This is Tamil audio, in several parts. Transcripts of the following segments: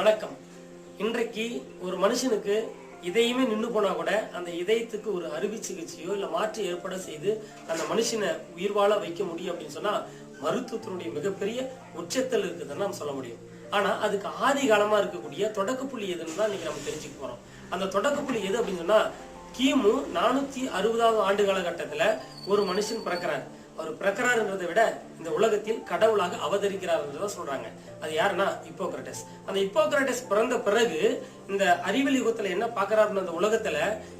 வணக்கம். இன்றைக்கு ஒரு மனுஷனுக்கு இதயமே நின்று போனா கூட அந்த இதயத்துக்கு ஒரு அறுவை சிகிச்சையோ இல்ல மாற்று ஏற்பட செய்து அந்த மனுஷனை உயிர் வாழ வைக்க முடியும் அப்படின்னு சொன்னா மருத்துவத்தினுடைய மிகப்பெரிய உச்சத்தில் இருக்குதுன்னு நம்ம சொல்ல முடியும். ஆனா அதுக்கு ஆதி காலமா இருக்கக்கூடிய தொடக்க புள்ளி எதுன்னு தான் இன்னைக்கு நம்ம தெரிஞ்சுக்க போறோம். அந்த தொடக்க புள்ளி எது அப்படின்னு சொன்னா கிமு நானூத்தி அறுபதாவது ஆண்டு காலகட்டத்துல ஒரு மனுஷன் பிறக்கிறார். அவர் பிறக்கிறாருன்றதை விட இந்த உலகத்தில் கடவுளாக அவதரிக்கிறார் சொல்றாங்க. அது யாருன்னா இப்போக்ரட்டஸ் அந்த இப்போக்ரட்டஸ் பிறந்த பிறகு இந்த அறிவியல் யுகத்துல என்ன பாக்குறாருன்னு அந்த உலகத்துல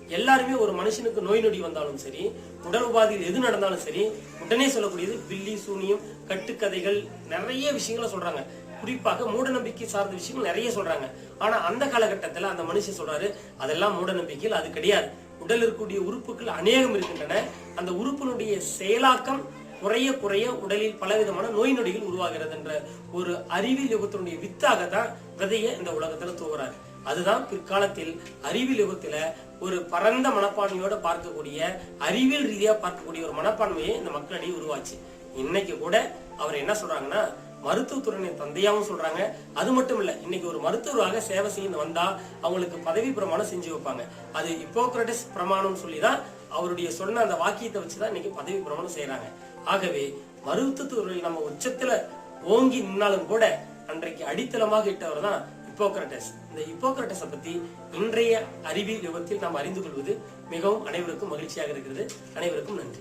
எல்லாருமே ஒரு மனுஷனுக்கு நோய் நொடி வந்தாலும் சரி உடல் உபாதியில் எது நடந்தாலும் சரி உடனே சொல்லக்கூடியது பில்லி சூனியம் கட்டுக்கதைகள் நிறைய விஷயங்களை சொல்றாங்க. குறிப்பாக மூட நம்பிக்கை சார்ந்த விஷயங்கள் நிறைய சொல்றாங்க. ஆனா அந்த காலகட்டத்துல அந்த மனுஷன் சொல்றாரு அதெல்லாம் மூட நம்பிக்கையில் அது கிடையாது. உடல் இருக்கக்கூடிய உறுப்புகள் அநேகம் இருக்கின்றன. அந்த உறுப்பினுடைய செயலாக்கம் குறைய குறைய உடலில் பலவிதமான நோய் நொடிகள் உருவாகிறது என்ற ஒரு அறிவியல் யுகத்தினுடைய வித்தாக தான் விதைய இந்த உலகத்துல தூவுறாரு அதுதான் பிற்காலத்தில் அறிவியல் யுகத்துல ஒரு பரந்த மனப்பான்மையோட பார்க்கக்கூடிய அறிவியல் ரீதியா பார்க்கக்கூடிய ஒரு மனப்பான்மையை இந்த மக்களிடையே உருவாச்சு. இன்னைக்கு கூட அவர் என்ன சொல்றாங்கன்னா மருத்துவத்துறையின் தந்தையாவும் சொல்றாங்க. அது மட்டும் இல்ல இன்னைக்கு ஒரு மருத்துவராக சேவை செய்ய வந்தா அவங்களுக்கு பதவி பிரமாணம் செஞ்சு வைப்பாங்க. அது இப்போக்ரட்டிஸ் பிரமாணம் சொல்லிதான் அவருடைய சொன்ன அந்த வாக்கியத்தை வச்சுதான் இன்னைக்கு பதவி பிரமணம் செய்யறாங்க ஆகவே மருத்துவத்துறையில் நம்ம உச்சத்துல ஓங்கி நின்னாலும் கூட அன்றைக்கு அடித்தளமாக இட்டவர் தான் ஹிப்போக்ரட்டஸ். இந்த இப்போக்ரட்டஸை பத்தி இன்றைய அறிவியல் யுகத்தில் நாம் அறிந்து கொள்வது மிகவும் அனைவருக்கும் மகிழ்ச்சியாக இருக்கிறது. அனைவருக்கும் நன்றி.